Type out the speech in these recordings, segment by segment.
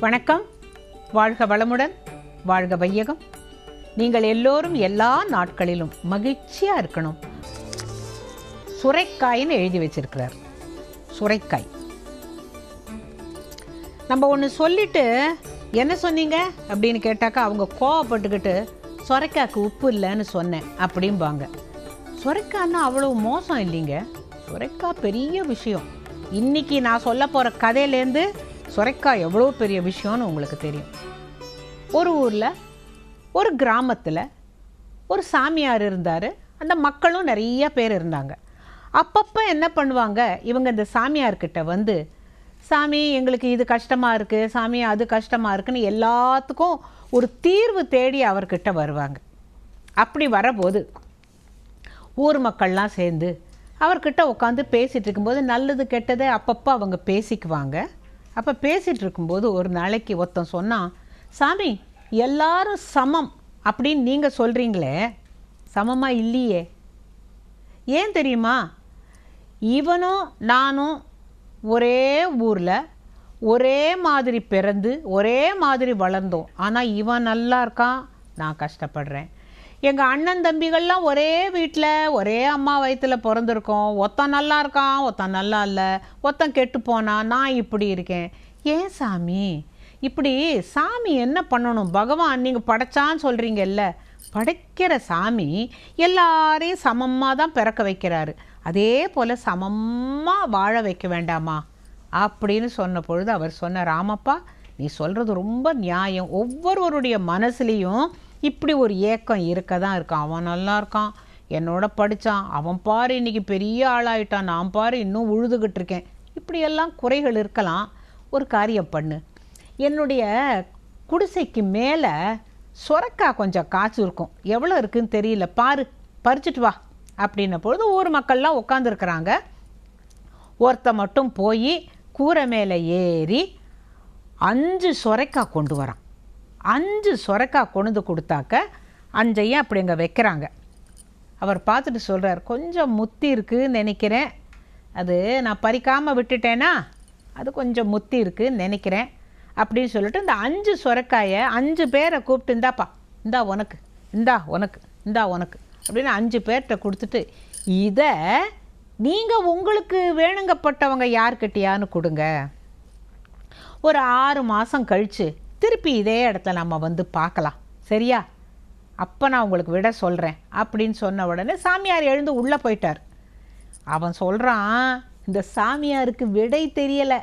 வணக்கம். வாழ்க வளமுடன் வாழ்க வையகம். நீங்கள் எல்லோரும் எல்லா நாட்களிலும் மகிழ்ச்சியாக இருக்கணும். சுரைக்காயின்னு எழுதி வச்சிருக்கிறார். சுரைக்காய். நம்ம ஒன்று சொல்லிட்டு என்ன சொன்னீங்க? அப்படின்னு கேட்டாக்கா அவங்க கோவப்பட்டுக்கிட்டு சுரைக்காய்க்கு உப்பு இல்லைன்னு சொன்னேன் அப்படிம்பாங்க. சுரைக்காய்னா அவ்வளவு மோசம் இல்லைங்க. சுரைக்காய் பெரிய விஷயம். இன்னைக்கு நான் சொல்ல போகிற கதையிலேருந்து சுரைக்காய் எவ்வளோ பெரிய விஷயம்னு உங்களுக்கு தெரியும். ஒரு ஊரில் ஒரு கிராமத்தில் ஒரு சாமியார் இருந்தார். அந்த மக்களும் நிறைய பேர் இருந்தாங்க. அப்பப்போ என்ன பண்ணுவாங்க? இவங்க இந்த சாமியார்கிட்ட வந்து சாமி எங்களுக்கு இது கஷ்டமாக இருக்குது சாமி அது கஷ்டமாக இருக்குன்னு எல்லாத்துக்கும் ஒரு தீர்வு தேடி அவர்கிட்ட வருவாங்க. அப்படி வரபோது ஊர் மக்கள்லாம் சேர்ந்து அவர்கிட்ட உட்காந்து பேசிகிட்டு இருக்கும்போது நல்லது கெட்டதை அப்பப்போ அவங்க பேசிக்குவாங்க. அப்போ பேசிகிட்டு இருக்கும்போது ஒரு நாளைக்கு ஒருத்தன் சொன்னான் சாமி எல்லாரும் சமம் அப்படின்னு நீங்கள் சொல்கிறீங்களே சமமாக இல்லையே? ஏன் தெரியுமா? இவனும் நானும் ஒரே ஊரில் ஒரே மாதிரி பிறந்து ஒரே மாதிரி வளர்ந்தோம். ஆனால் இவன் நல்லா இருக்கான் நான் கஷ்டப்படுறேன். எங்கள் அண்ணன் தம்பிகள்லாம் ஒரே வீட்டில் ஒரே அம்மா வயிற்றில் பிறந்திருக்கோம். ஒருத்தன் நல்லா இருக்கான் ஒருத்தன் நல்லா இல்லை. ஒருத்தன் கெட்டு போனான் நான் இப்படி இருக்கேன். ஏன் சாமி? இப்படி சாமி என்ன பண்ணணும்? பகவான் நீங்கள் படைச்சான்னு சொல்கிறீங்கல்ல படைக்கிற சாமி எல்லாரையும் சமமாக தான் பிறக்க வைக்கிறாரு. அதே போல் சமமாக வாழ வைக்க வேண்டாமா? அப்படின்னு சொன்ன பொழுது அவர் சொன்ன ராமப்பா நீ சொல்கிறது ரொம்ப நியாயம். ஒவ்வொருவருடைய மனசுலேயும் இப்படி ஒரு ஏக்கம் இருக்க தான் இருக்கான். அவன் நல்லா இருக்கான். என்னோட படித்தான் அவன் பாரு இன்றைக்கி பெரிய ஆளாயிட்டான். நான் பாரு இன்னும் உழுதுகிட்டு இருக்கேன். இப்படியெல்லாம் குறைகள் இருக்கலாம். ஒரு காரியம் பண்ணு. என்னுடைய குடிசைக்கு மேலே சுரக்காய் கொஞ்சம் காய்ச்சி இருக்கும். எவ்வளோ இருக்குன்னு தெரியல. பாரு பறிச்சுட்டு வா. அப்படின்ன பொழுது ஊர் மக்கள்லாம் உட்காந்துருக்குறாங்க ஒருத்த மட்டும் போய் கூரை மேலே ஏறி அஞ்சு சுரைக்காய் கொண்டு வரான். அஞ்சு சொரக்காய் கொண்டு கொடுத்தாக்க அஞ்சையும் அப்படி அங்கே வைக்கிறாங்க. அவர் பார்த்துட்டு சொல்கிறார் கொஞ்சம் முத்தி இருக்குன்னு நினைக்கிறேன். அது நான் பறிக்காமல் விட்டுட்டேனா? அது கொஞ்சம் முத்தி இருக்குன்னு நினைக்கிறேன். அப்படின்னு சொல்லிட்டு இந்த அஞ்சு சொரக்காயை அஞ்சு பேரை கூப்பிட்டு இந்தாப்பா இந்தா உனக்கு இந்தா உனக்கு இந்தா உனக்கு. அப்படின்னு அஞ்சு பேர்கிட்ட கொடுத்துட்டு இதை நீங்கள் உங்களுக்கு வேணுங்கப்பட்டவங்க யார்கிட்டயான்னு கொடுங்க. ஒரு ஆறு மாதம் கழித்து திருப்பி இதே இடத்துல நம்ம வந்து பார்க்கலாம். சரியா? அப்போ நான் உங்களுக்கு விட சொல்கிறேன் அப்படின்னு சொன்ன உடனே சாமியார் எழுந்து உள்ளே போயிட்டார். அவன் சொல்கிறான் இந்த சாமியாருக்கு விடை தெரியலை.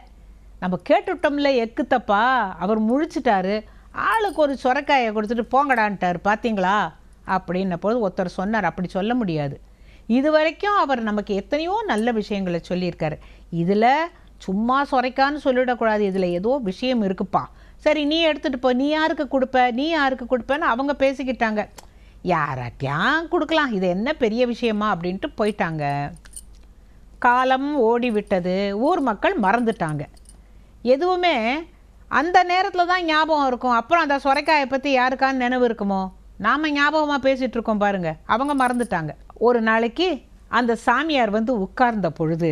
நம்ம கேட்டுட்டோம்ல எக்குத்தப்பா அவர் முழிச்சிட்டாரு. ஆளுக்கு ஒரு சொரக்காயை கொடுத்துட்டு போங்கடான்ட்டார் பார்த்தீங்களா அப்படின்ன போது ஒருத்தர் சொன்னார் அப்படி சொல்ல முடியாது. இது வரைக்கும் அவர் நமக்கு எத்தனையோ நல்ல விஷயங்களை சொல்லியிருக்காரு. இதில் சும்மா சொரைக்கான்னு சொல்லிடக்கூடாது. இதில் ஏதோ விஷயம் இருக்குப்பா. சரி நீ எடுத்துகிட்டு போ. நீ யாருக்கு கொடுப்ப? நீ யாருக்கு கொடுப்பேன்னு அவங்க பேசிக்கிட்டாங்க. யாராட்டியான் கொடுக்கலாம். இது என்ன பெரிய விஷயமா அப்படின்ட்டு போயிட்டாங்க. காலம் ஓடி விட்டது ஊர் மக்கள் மறந்துட்டாங்க. எதுவுமே அந்த நேரத்தில் தான் ஞாபகம் இருக்கும். அப்புறம் அந்த சுரைக்காயை பற்றி யாருக்கான்னு நினைவு இருக்குமோ? நாம் ஞாபகமாக பேசிகிட்ருக்கோம் பாருங்கள் அவங்க மறந்துட்டாங்க. ஒரு நாளைக்கு அந்த சாமியார் வந்து உட்கார்ந்த பொழுது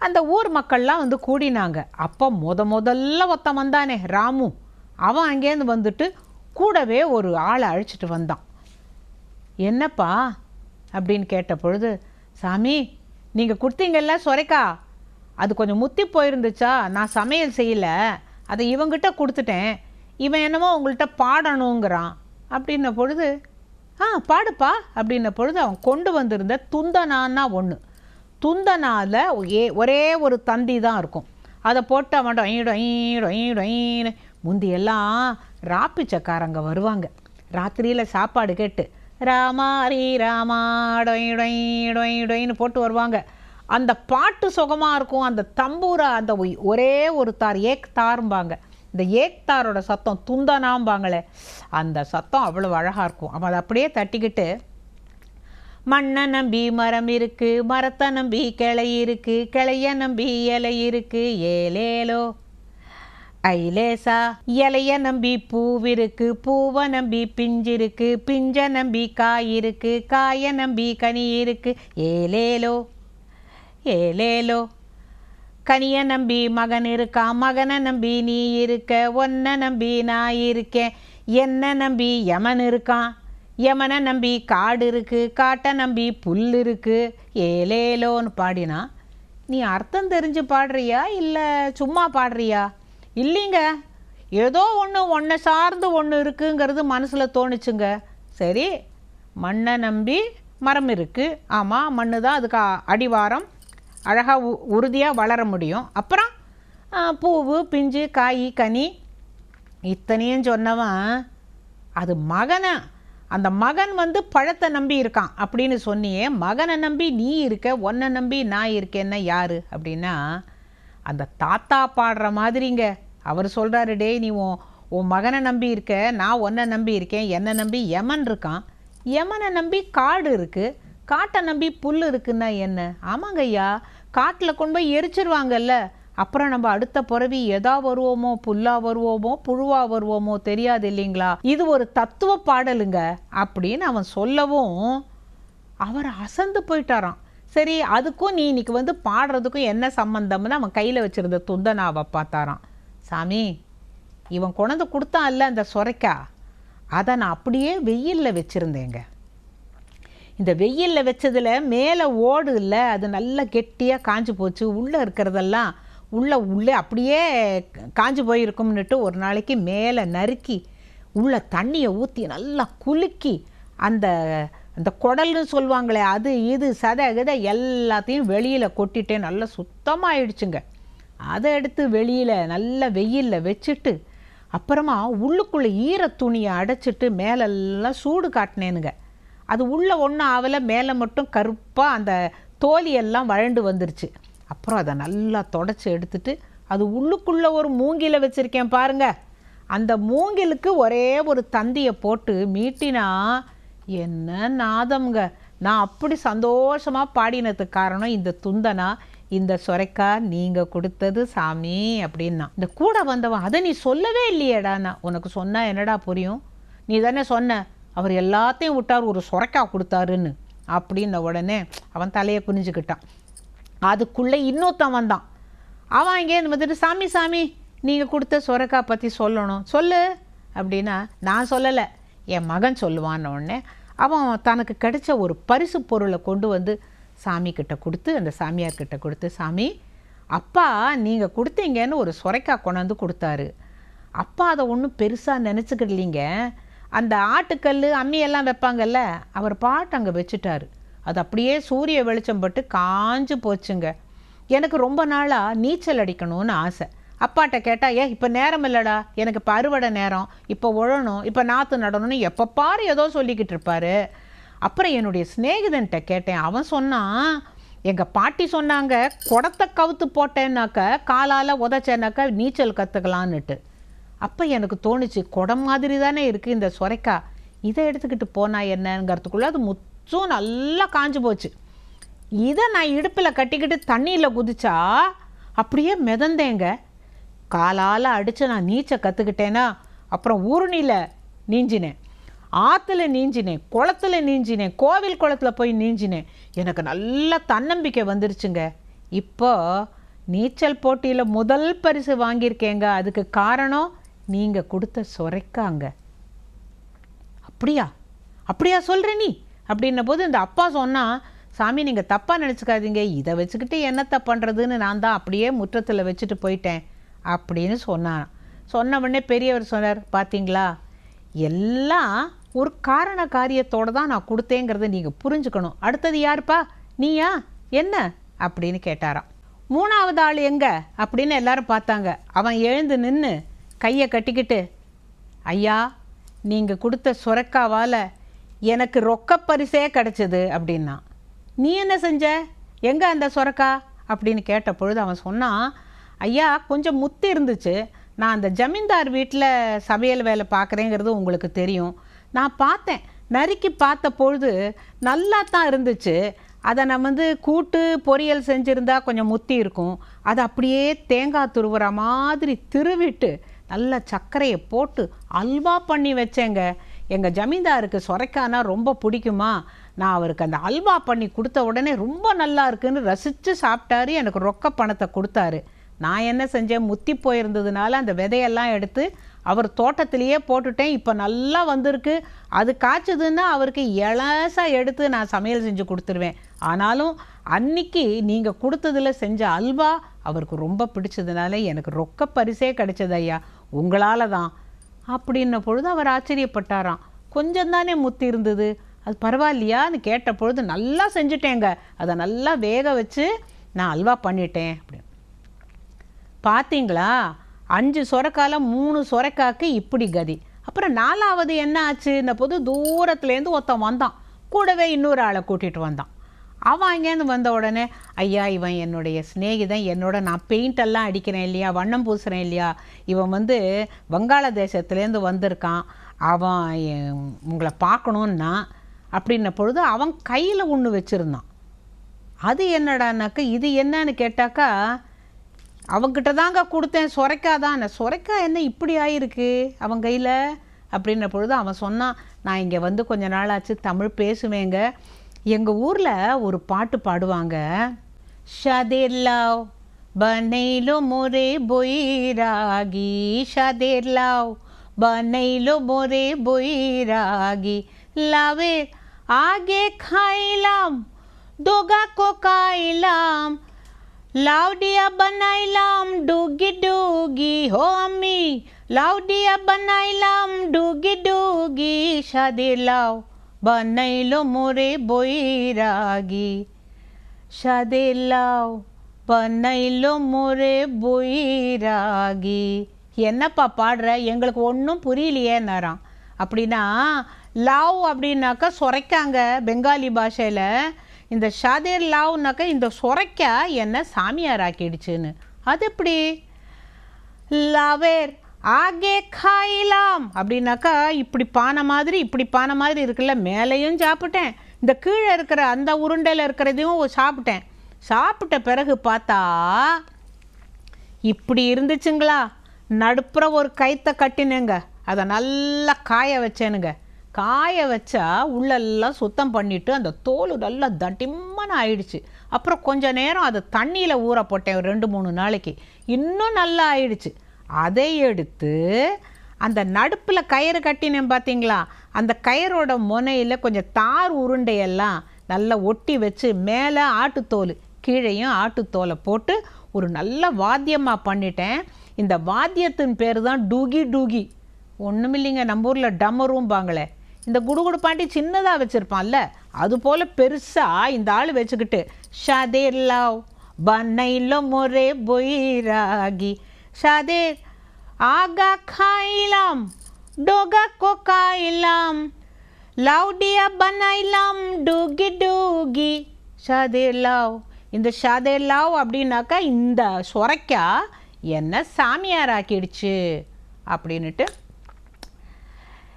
அந்த ஊர் மக்கள்லாம் வந்து கூடினாங்க. அப்போ முத முதல்ல ஒருத்தன் வந்தானே ராமு. அவன் அங்கேருந்து வந்துட்டு கூடவே ஒரு ஆளை அழைச்சிட்டு வந்தான். என்னப்பா? அப்படின்னு கேட்ட பொழுது சாமி நீங்கள் கொடுத்தீங்கல்ல சொரைக்கா? அது கொஞ்சம் முத்தி போயிருந்துச்சா? நான் சமையல் செய்யலை. அதை இவங்கிட்ட கொடுத்துட்டேன். இவன் என்னமோ உங்கள்கிட்ட பாடணுங்கிறான். அப்படின்ன பொழுது ஆ பாடுப்பா. அப்படின்ன பொழுது அவன் கொண்டு வந்திருந்த துந்தனான்னா ஒன்று துந்தனால் ஏ ஒரே ஒரு தந்தி தான் இருக்கும். அதை போட்டு அவன் டொயின் முந்தியெல்லாம் ராப்பிச்சக்காரங்க வருவாங்க. ராத்திரியில் சாப்பாடு கேட்டு ராமாரி ராமாடொயின்னு போட்டு வருவாங்க. அந்த பாட்டு சுகமாக இருக்கும். அந்த தம்பூரா அந்த ஒய்- ஒரே ஒரு தார் ஏக் தாரும்பாங்க இந்த ஏக் தாரோட சத்தம் துந்தனாம்பாங்களே அந்த சத்தம் அவ்வளோ அழகாக இருக்கும். அவன் அதை அப்படியே தட்டிக்கிட்டு மண்ணை நம்பி மரம் இருக்கு மரத்தை நம்பி கிளை இருக்கு கிளைய நம்பி இலை இருக்கு ஏலேலோ. ஐலேசா இலைய நம்பி பூவிருக்கு பூவை நம்பி பிஞ்சிருக்கு பிஞ்ச நம்பி காய் இருக்கு காய நம்பி கனி இருக்கு ஏலேலோ. ஏலேலோ. கனிய நம்பி மகன் இருக்கான் மகனை நம்பி நீ இருக்க ஒன்ன நம்பி நான் இருக்கேன் என்ன நம்பி யமன் இருக்கான். யமனை நம்பி காடு இருக்குது காட்டை நம்பி புல் இருக்குது ஏலேலோன்னு பாடினா நீ அர்த்தம் தெரிஞ்சு பாடுறியா இல்லை சும்மா பாடுறியா? இல்லைங்க. ஏதோ ஒன்று ஒன்றை சார்ந்து ஒன்று இருக்குங்கிறது மனசில் தோணுச்சுங்க. சரி மண்ணை நம்பி மரம் இருக்குது ஆமாம் மண்ணு தான் அதுக்கு அடிவாரம். அழகாக உ உறுதியாக வளர முடியும். அப்புறம் பூவு பிஞ்சு காய் கனி இத்தனையும் சொன்னவன் அது மகனை? அந்த மகன் வந்து பழத்தை நம்பி இருக்கான் அப்படின்னு சொன்னியே மகனை நம்பி நீ இருக்க உன்னை நம்பி நான் இருக்கேன்னா யாரு? அப்படின்னா அந்த தாத்தா பாடுற மாதிரிங்க. அவர் சொல்கிறாரு டேய் நீ உன் உன் மகனை நம்பி இருக்க நான் உன்னை நம்பி இருக்கேன் என்னை நம்பி யமன் இருக்கான். யமனை நம்பி காடு இருக்குது காட்டை நம்பி புல் இருக்குன்னா என்ன? ஆமாங்க ஐயா காட்டில் கொண்டு போய் எரிச்சிருவாங்கல்ல. அப்புறம் நம்ம அடுத்த பிறவி எதா வருவோமோ புல்லா வருவோமோ புழுவா வருவோமோ தெரியாது இல்லைங்களா? இது ஒரு தத்துவ பாடலுங்க அப்படின்னு அவன் சொல்லவும் அவர் அசந்து போயிட்டாராம். சரி அதுக்கும் நீ இன்னைக்கு வந்து பாடுறதுக்கும் என்ன சம்பந்தம்னு அவன் கையில் வச்சிருந்த துந்தனாவை பார்த்தாராம். சாமி இவன் கொண்டு கொடுத்தான்ல அந்த சொரைக்கா? அதை நான் அப்படியே வெயிலில் வச்சுருந்தேங்க. இந்த வெயிலில் வச்சதில் மேலே ஓடு இல்லை அது நல்லா கெட்டியாக காஞ்சு போச்சு உள்ளே இருக்கிறதெல்லாம் உள்ளே உள்ளே அப்படியே காஞ்சு போயிருக்கும்னுட்டு ஒரு நாளைக்கு மேலே நறுக்கி உள்ள தண்ணியை ஊற்றி நல்லா குலுக்கி அந்த அந்த குடல்னு சொல்லுவாங்களே அது இது சதை கதை எல்லாத்தையும் வெளியில் கொட்டிட்டே நல்லா சுத்தமாக ஆயிடுச்சுங்க அதை எடுத்து வெளியில் நல்ல வெயிலில் வச்சுட்டு அப்புறமா உள்ளுக்குள்ளே ஈர துணியை அடைச்சிட்டு மேலெல்லாம் சூடு காட்டினேனுங்க. அது உள்ளே ஒன்றும் ஆகலை மேலே மட்டும் கருப்பாக அந்த தோலியெல்லாம் வழண்டு வந்துருச்சு. அப்புறம் அதை நல்லா தொடச்சி எடுத்துட்டு அது உள்ளுக்குள்ளே ஒரு மூங்கில வச்சுருக்கேன் பாருங்க. அந்த மூங்கிலுக்கு ஒரே ஒரு தந்தியை போட்டு மீட்டினா என்ன நாதம்ங்க. நான் அப்படி சந்தோஷமாக பாடினதுக்கு காரணம் இந்த துந்தனா இந்த சொரைக்கா நீங்கள் கொடுத்தது சாமி அப்படின்னா. இந்த கூட வந்தவன் அதை நீ சொல்லவே இல்லையேடா நான். உனக்கு சொன்னால் என்னடா புரியும்? நீ தானே சொன்ன அவர் எல்லாத்தையும் விட்டார் ஒரு சொரைக்கா கொடுத்தாருன்னு. அப்படின்ன உடனே அவன் தலையை குனிஞ்சுக்கிட்டான். அதுக்குள்ளே இன்னொருத்தன் வந்தான் அவன் இங்கேருந்து வந்துட்டு சாமி சாமி நீங்கள் கொடுத்த சொரக்கா பற்றி சொல்லணும். சொல்லு. அப்படின்னா நான் சொல்லலை. என் மகன் சொல்லுவான்னு உடனே அவன் தனக்கு கிடைச்ச ஒரு பரிசு பொருளை கொண்டு வந்து சாமி கிட்ட கொடுத்து அந்த சாமியார் கிட்ட கொடுத்து சாமி அப்பா நீங்கள் கொடுத்தீங்கன்னு ஒரு சொரைக்கா கொண்டாந்து கொடுத்தாரு. அப்பா அதை ஒன்றும் பெருசாக நினச்சிக்கிடலீங்க. அந்த ஆட்டுக்கல் அம்மியெல்லாம் வைப்பாங்கல்ல அவர் பாட்டு அங்கே வச்சுட்டாரு. அது அப்படியே சூரிய வெளிச்சம் பட்டு காஞ்சு போச்சுங்க. எனக்கு ரொம்ப நாளாக நீச்சல் அடிக்கணும்னு ஆசை. அப்பாட்ட கேட்டால் ஏ இப்போ நேரம் இல்லைடா. எனக்கு இப்போ அறுவடை நேரம். இப்போ உழணும். இப்போ நாற்று நடணும்னு எப்போ பாரு ஏதோ சொல்லிக்கிட்டு இருப்பாரு. அப்புறம் என்னுடைய சிநேகிதன்கிட்ட கேட்டேன். அவன் சொன்னான் எங்கள் பாட்டி சொன்னாங்க குடத்தை கவுத்து போட்டேன்னாக்க காலால் உதச்சேனாக்கா நீச்சல் கற்றுக்கலான்னுட்டு அப்போ எனக்கு தோணுச்சு குடம் மாதிரி தானே இருக்குது இந்த சொரைக்கா. இதை எடுத்துக்கிட்டு போனால் என்னங்கிறதுக்குள்ளே அது முச்சும் நல்லா காஞ்சு போச்சு. இதை நான் இடுப்பில் கட்டிக்கிட்டு தண்ணியில் குதிச்சா அப்படியே மிதந்தேங்க. காலால் அடித்து நான் நீச்சல் கற்றுக்கிட்டேன்னா அப்புறம் ஊருணியில் நீஞ்சினேன். ஆற்றுல நீஞ்சினேன் குளத்துல நீஞ்சினேன் கோவில் குளத்தில் போய் நீஞ்சினேன். எனக்கு நல்ல தன்னம்பிக்கை வந்துருச்சுங்க. இப்போ நீச்சல் போட்டியில் முதல் பரிசு வாங்கியிருக்கேங்க. அதுக்கு காரணம் நீங்கள் கொடுத்த சொரைக்காங்க. அப்படியா? அப்படியா சொல்கிற நீ? அப்படின்ன போது இந்த அப்பா சொன்னால் சாமி நீங்கள் தப்பாக நினச்சிக்காதீங்க. இதை வச்சுக்கிட்டு என்னத்தை பண்ணுறதுன்னு நான் தான் அப்படியே முற்றத்தில் வச்சுட்டு போயிட்டேன். அப்படின்னு சொன்னான் சொன்ன உடனே பெரியவர் சொன்னார் பார்த்தீங்களா எல்லாம் ஒரு காரண காரியத்தோடு தான் நான் கொடுத்தேங்கிறத நீங்கள் புரிஞ்சுக்கணும். அடுத்தது யாருப்பா? நீயா? என்ன? அப்படின்னு கேட்டாராம். மூணாவது ஆள் எங்க? அப்படின்னு எல்லாரும் பார்த்தாங்க. அவன் எழுந்து நின்று கையை கட்டிக்கிட்டு ஐயா நீங்கள் கொடுத்த சுரக்காவால் எனக்கு ரொக்க பரிசே கிடச்சிது அப்படின்னா நீ என்ன செஞ்ச? எங்கே அந்த சொரக்கா? அப்படின்னு கேட்ட பொழுது அவன் சொன்னான் ஐயா கொஞ்சம் முத்து இருந்துச்சு. நான் அந்த ஜமீன்தார் வீட்டில் சமையல் வேலை பார்க்குறேங்கிறது உங்களுக்கு தெரியும். நான் பார்த்தேன். நறுக்கி பார்த்த பொழுது நல்லா தான் இருந்துச்சு. அதை நம்ம வந்து கூட்டு பொரியல் செஞ்சுருந்தா கொஞ்சம் முத்தி இருக்கும். அதை அப்படியே தேங்காய் துருவுற மாதிரி திருவிட்டு நல்ல சர்க்கரையை போட்டு அல்வா பண்ணி வச்சேங்க. எங்கள் ஜமீன்தாருக்கு சொரைக்கானா ரொம்ப பிடிக்குமா? நான் அவருக்கு அந்த அல்வா பண்ணி கொடுத்த உடனே ரொம்ப நல்லா இருக்குன்னு ரசித்து சாப்பிட்டாரு எனக்கு ரொக்க பணத்தை கொடுத்தாரு. நான் என்ன செஞ்சேன்? முத்தி போயிருந்ததுனால அந்த விதையெல்லாம் எடுத்து அவர் தோட்டத்திலேயே போட்டுட்டேன். இப்போ நல்லா வந்திருக்கு. அது காய்ச்சதுன்னா அவருக்கு இலசாக எடுத்து நான் சமையல் செஞ்சு கொடுத்துருவேன். ஆனாலும் அன்னைக்கு நீங்கள் கொடுத்ததில் செஞ்ச அல்வா அவருக்கு ரொம்ப பிடிச்சதுனால எனக்கு ரொக்க பரிசே கிடைச்சது ஐயா. உங்களால் தான். அப்படின்ன பொழுது அவர் ஆச்சரியப்பட்டாராம். கொஞ்சம் தானே முத்தி இருந்தது? அது பரவாயில்லையான்னு கேட்ட பொழுது நல்லா செஞ்சுட்டேங்க. அதை நல்லா வேக வச்சு நான் அல்வா பண்ணிட்டேன் அப்படின்னு. பார்த்தீங்களா அஞ்சு சொரக்கால மூணு சொரக்காக்கு இப்படி கதி. அப்புறம் நாலாவது என்ன ஆச்சு? இந்த தூரத்துலேருந்து ஒருத்தன் வந்தான். கூடவே இன்னொரு ஆளை கூட்டிகிட்டு வந்தான். அவன் அங்கேருந்து வந்த உடனே ஐயா இவன் என்னுடைய சிநேகிதன். என்னோட நான் பெயிண்ட் எல்லாம் அடிக்கிறேன் இல்லையா? வண்ணம் பூசுகிறேன் இல்லையா? இவன் வந்து வங்காளதேசத்துலேருந்து வந்திருக்கான். அவன் உங்களை பார்க்கணுன்னா அப்படின்ன பொழுது அவன் கையில் ஒன்று வச்சுருந்தான். அது என்னடானாக்கா இது என்னன்னு கேட்டாக்கா அவங்கிட்ட தாங்க கொடுத்தேன். சொரைக்காதான் சொரைக்கா என்ன இப்படி ஆயிருக்கு அவன் கையில்? அப்படின்ன பொழுது அவன் சொன்னான் நான் இங்கே வந்து கொஞ்ச நாள் ஆச்சு தமிழ் பேசுவேங்க. எங்கள் ஊரில் ஒரு பாட்டு பாடுவாங்க ஷாதேர் লাও বানাইলো মোরে বৈরাগী সাদের লাও বানাইলো মোরে বৈরাগী লাভের আগে খাইলাম দোগা কোকাইলাম লাউডিয়া বানাইলাম ডুগি ডুগি হো আমি লাউডিয়া বানাইলাম ডুগি ডুগি সাদে লাউ બનાઈલો મોરે બોઈ રાગી શાદે લાવ બનાઈલો મોરે બોઈ રાગી என்னப்பா பாடுற எங்களுக்கு ஒன்றும் புரியலையேன்னாராம் அப்படின்னா லாவ் அப்படின்னாக்கா சொரைக்காங்க பெங்காலி பாஷையில் இந்த ஷாதேர் லாவ்னாக்கா இந்த சொரைக்கா என்ன சாமியார் ஆக்கிடுச்சுன்னு அது எப்படி லவேர் ஆகே காயிலாம். அப்படின்னாக்கா இப்படி பானை மாதிரி இப்படி பானை மாதிரி இருக்குல்ல மேலேயும் சாப்பிட்டேன். இந்த கீழே இருக்கிற அந்த உருண்டையில் இருக்கிறதையும் சாப்பிட்டேன். சாப்பிட்ட பிறகு பார்த்தா இப்படி இருந்துச்சுங்களா? நடுப்புற ஒரு கைத்தை கட்டினேங்க. அதை நல்லா காய வச்சேனுங்க. காய வச்சா உள்ளெல்லாம் சுத்தம் பண்ணிவிட்டு அந்த தோல் நல்லா தட்டிம்மன்னு ஆயிடுச்சு. அப்புறம் கொஞ்சம் நேரம் அதை தண்ணியில் ஊற போட்டேன் ரெண்டு மூணு நாளைக்கு. இன்னும் நல்லா ஆயிடுச்சு. அதை எடுத்து அந்த நடுப்பில் கயிறு கட்டினேன் பார்த்தீங்களா அந்த கயிறோட முனையில் கொஞ்சம் தார் உருண்டையெல்லாம் நல்லா ஒட்டி வச்சு மேலே ஆட்டுத்தோல் கீழேயும் ஆட்டுத்தோலை போட்டு ஒரு நல்ல வாத்தியமாக பண்ணிட்டேன். இந்த வாத்தியத்தின் பேர் தான் டூகி டூகி. ஒன்றும் இல்லைங்க நம்ம ஊரில் டம்மரும்பாங்களே இந்த குடுகுடு பாண்டி சின்னதாக வச்சுருப்பான்ல அது போல் பெருசாக இந்த ஆள் வச்சுக்கிட்டு ஷதே லவ் பண்ணையில் மொரே பொய்ராகி সাদের আগা খাইলাম ডোগা কোকাইলাম লাউডিয়া বানাইলাম டூகி டூகி. ஷாதேர் லாவ். இந்த ஷாதேர் லாவ் அப்படின்னாக்கா இந்த சொரைக்கா என்ன சாமியார் ஆக்கிடுச்சு அப்படின்ட்டு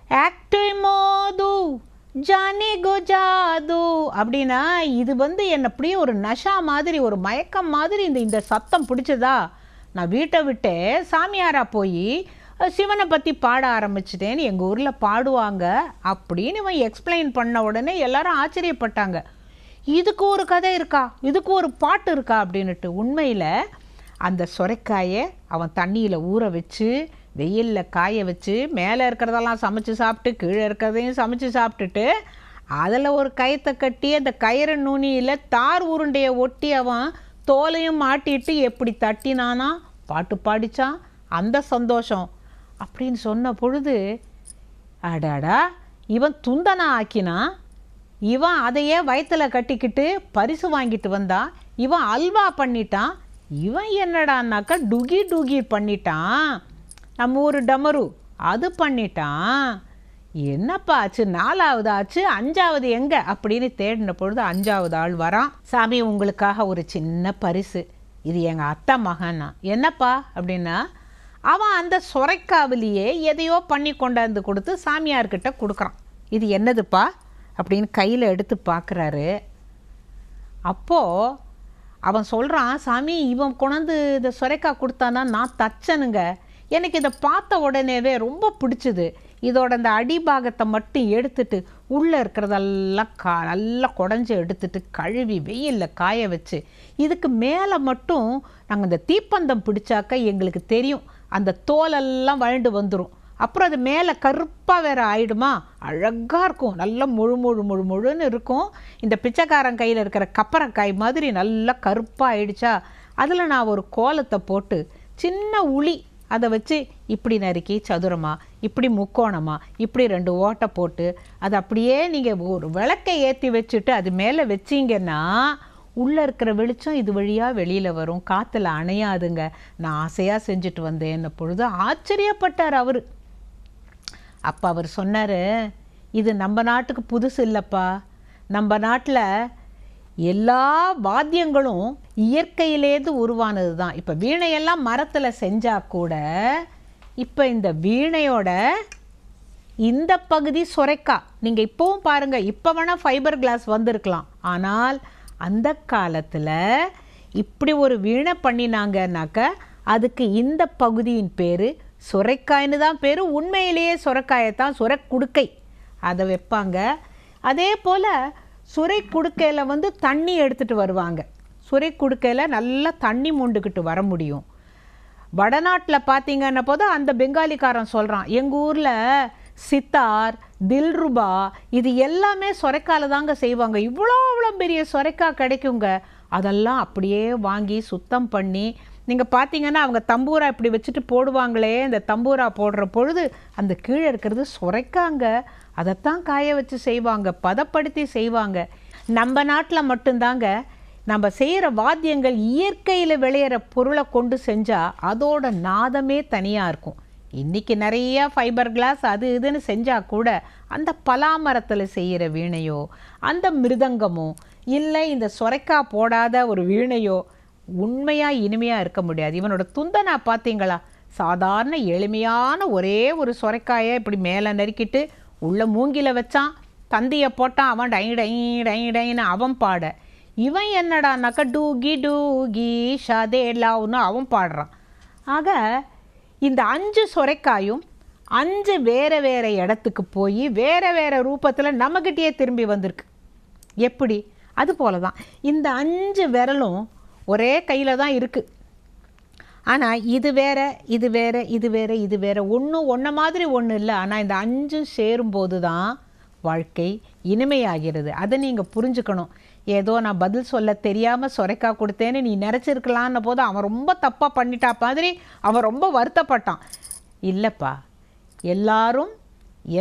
ஆக்டிவ் மோது ஜானி குஜாது அப்படின்னா இது வந்து என்ன அப்படியே ஒரு நஷா மாதிரி ஒரு மயக்கம் மாதிரி இந்த இந்த சத்தம் பிடிச்சதா? நான் வீட்டை விட்டே சாமியாராக போய் சிவனை பற்றி பாட ஆரம்பிச்சிட்டேன்னு எங்கள் ஊரில் பாடுவாங்க அப்படின்னு இவன் எக்ஸ்பிளைன் பண்ண உடனே எல்லாரும் ஆச்சரியப்பட்டாங்க. இதுக்கு ஒரு கதை இருக்கா? இதுக்கு ஒரு பாட்டு இருக்கா? அப்படின்ட்டு உண்மையில் அந்த சுரைக்காயை அவன் தண்ணியில் ஊற வச்சு வெயிலில் காய வச்சு மேலே இருக்கிறதெல்லாம் சமைச்சு சாப்பிட்டு கீழே இருக்கிறதையும் சமைச்சு சாப்பிட்டுட்டு அதில் ஒரு கயத்தை கட்டி அந்த கயிறு நுனியில் தார் உருண்டையை ஒட்டி அவன் தோலையும் மாட்டிட்டு எப்படி தட்டினானா? பாட்டு பாடிச்சான் அந்த சந்தோஷம். அப்படின்னு சொன்ன பொழுது அடாடா இவன் துந்தனா ஆக்கினான் இவன் அதையே வயிற்றுல கட்டிக்கிட்டு பரிசு வாங்கிட்டு வந்தான் இவன் அல்வா பண்ணிட்டான்? இவன் என்னடான்னாக்கா டுகி டுகி பண்ணிட்டான். நம்ம ஊர் டமரு அது பண்ணிட்டான். என்னப்பா ஆச்சு? நாலாவது ஆச்சு அஞ்சாவது எங்க? அப்படின்னு தேடின பொழுது அஞ்சாவது ஆள் வரான். சாமி உங்களுக்காக ஒரு சின்ன பரிசு. இது எங்கள் அத்தை மகனா? என்னப்பா? அப்படின்னா அவன் அந்த சொரைக்காவிலேயே எதையோ பண்ணி கொண்டாந்து கொடுத்து சாமியார்கிட்ட கொடுக்குறான். இது என்னதுப்பா? அப்படின்னு கையில் எடுத்து பார்க்குறாரு அப்போது அவன் சொல்கிறான் சாமி இவன் கொண்டாந்து இந்த சுரைக்காய் கொடுத்தானா நான் தச்சனுங்க. எனக்கு இதை பார்த்த உடனேவே ரொம்ப பிடிச்சிது. இதோட அந்த அடிபாகத்தை மட்டும் எடுத்துட்டு உள்ளே இருக்கிறதெல்லாம் கா நல்லா குடஞ்சி எடுத்துட்டு கழுவி வெயிலில் காய வச்சு இதுக்கு மேலே மட்டும் நாங்கள் இந்த தீப்பந்தம் பிடிச்சாக்க எங்களுக்கு தெரியும். அந்த தோலெல்லாம் வழண்டு வந்துடும் அப்புறம் அது மேலே கருப்பாக வேற ஆயிடுமா? அழகாக இருக்கும். நல்லா முழு முழு முழு முழுன்னு இருக்கும். இந்த பிச்சைக்காரன் கையில் இருக்கிற கப்பரக்காய் மாதிரி நல்லா கருப்பாக ஆயிடுச்சா? அதில் நான் ஒரு கோலத்தை போட்டு சின்ன உளி அதை வச்சு இப்படி நறுக்கி சதுரமாக இப்படி முக்கோணமா இப்படி ரெண்டு ஓட்டை போட்டு அதை அப்படியே நீங்கள் ஒரு விளக்கை ஏற்றி வச்சுட்டு அது மேலே வச்சீங்கன்னா உள்ளே இருக்கிற வெளிச்சம் இது வழியாக வெளியில் வரும். காற்றுல அணையாதுங்க. நான் ஆசையாக செஞ்சுட்டு வந்தேன் பொழுது ஆச்சரியப்பட்டார் அவர். அப்போ அவர் சொன்னார் இது நம்ம நாட்டுக்கு புதுசு இல்லைப்பா. நம்ம நாட்டில் எல்லா வாத்தியங்களும் இயற்கையிலேருந்து உருவானது தான் இப்போ வீணையெல்லாம் மரத்தில் செஞ்சால் கூட இப்போ இந்த வீணையோட இந்த பகுதி சுரைக்கா. நீங்கள் இப்போவும் பாருங்கள் இப்போ வேணால் ஃபைபர் கிளாஸ் வந்திருக்கலாம். ஆனால் அந்த காலத்தில் இப்படி ஒரு வீணை பண்ணினாங்கன்னாக்க அதுக்கு இந்த பகுதியின் பேர் சுரைக்காய்னு தான் பேர். உண்மையிலேயே சுரைக்காயை தான் சுரைக்குடுக்கை அதை வைப்பாங்க. அதே போல் சுரை குடுக்கையில் வந்து தண்ணி எடுத்துகிட்டு வருவாங்க. சுரை குடுக்கையில் நல்லா தண்ணி மூண்டுக்கிட்டு வர முடியும். வடநாட்டில் பார்த்தீங்கன்ன போது அந்த பெங்காலிக்காரன் சொல்கிறான் எங்கள் ஊரில் சித்தார் தில்ருபா இது எல்லாமே சொரைக்கால தாங்க செய்வாங்க. இவ்வளோ அவ்வளோ பெரிய சொரைக்கா கிடைக்குங்க. அதெல்லாம் அப்படியே வாங்கி சுத்தம் பண்ணி நீங்கள் பார்த்தீங்கன்னா அவங்க தம்பூரா இப்படி வச்சுட்டு போடுவாங்களே இந்த தம்பூரா போடுற பொழுது அந்த கீழே இருக்கிறது சுரைக்காங்க. அதைத்தான் காய வச்சு செய்வாங்க பதப்படுத்தி செய்வாங்க. நம்ம நாட்டில் மட்டும்தாங்க நம்ம செய்கிற வாத்தியங்கள் இயற்கையில் விளையிற பொருளை கொண்டு செஞ்சால் அதோட நாதமே தனியாக இருக்கும். இன்றைக்கி நிறையா ஃபைபர் கிளாஸ் அது இதுன்னு செஞ்சால் கூட அந்த பலாமரத்தில் செய்கிற வீணையோ அந்த மிருதங்கமோ இல்லை இந்த சொரைக்கா போடாத ஒரு வீணையோ உண்மையாக இனிமையாக இருக்க முடியாது. இவனோட துந்தனா பார்த்தீங்களா சாதாரண எளிமையான ஒரே ஒரு சொரைக்காயை இப்படி மேலே நறுக்கிட்டு உள்ள மூங்கில வச்சான் தந்தியை போட்டான் அவன் டை டை டை டைன்னு அவன் பாட. இவன் என்னடானாக்கா டூகி டூகி ஷதே லாவ்னு அவன் பாடுறான். ஆக இந்த அஞ்சு சொரைக்காயும் அஞ்சு வேறு வேறு இடத்துக்கு போய் வேறு வேறு ரூபத்தில் நம்மக்கிட்டேயே திரும்பி வந்திருக்கு. எப்படி? அது போல தான் இந்த அஞ்சு விரலும் ஒரே கையில் தான் இருக்குது ஆனால் இது வேற இது வேற இது வேற இது வேற. ஒன்றும் ஒன்றை மாதிரி ஒன்றும் இல்லை. ஆனால் இந்த அஞ்சும் சேரும்போது தான் வாழ்க்கை இனிமையாகிறது. அதை நீங்கள் புரிஞ்சுக்கணும். ஏதோ நான் பதில் சொல்ல தெரியாமல் சொரைக்கா கொடுத்தேன்னு நீ நினச்சிருக்கலான்னு போது அவன் ரொம்ப தப்பாக பண்ணிட்டா மாதிரி அவன் ரொம்ப வருத்தப்பட்டான். இல்லைப்பா. எல்லாரும்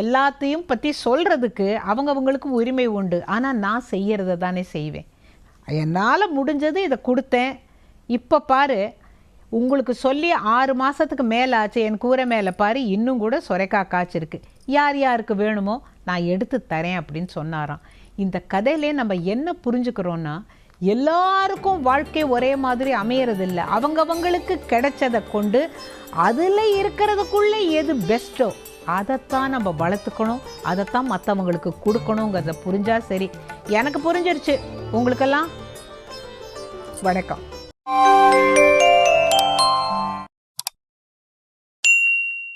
எல்லாத்தையும் பற்றி சொல்கிறதுக்கு அவங்கவங்களுக்கு உரிமை உண்டு. ஆனால் நான் செய்கிறத தானே செய்வேன். என்னால் முடிஞ்சது இதை கொடுத்தேன். இப்போ பாரு உங்களுக்கு சொல்லி ஆறு மாதத்துக்கு மேலே ஆச்சு என் கூரை மேலே பாரு இன்னும் கூட சொரைக்காய் காய்ச்சிருக்கு. யார் யாருக்கு வேணுமோ நான் எடுத்து தரேன் அப்படின்னு சொன்னாராம். இந்த கதையிலே நம்ம என்ன புரிஞ்சுக்கிறோன்னா எல்லாருக்கும் வாழ்க்கை ஒரே மாதிரி அமையறதில்ல. அவங்கவங்களுக்கு கிடைச்சதை கொண்டு அதில் இருக்கிறதுக்குள்ளே எது பெஸ்ட்டோ அதைத்தான் நம்ம வளர்த்துக்கணும் அதைத்தான் மற்றவங்களுக்கு கொடுக்கணுங்கிறத புரிஞ்சா சரி. எனக்கு புரிஞ்சிருச்சு. உங்களுக்கெல்லாம் வணக்கம்.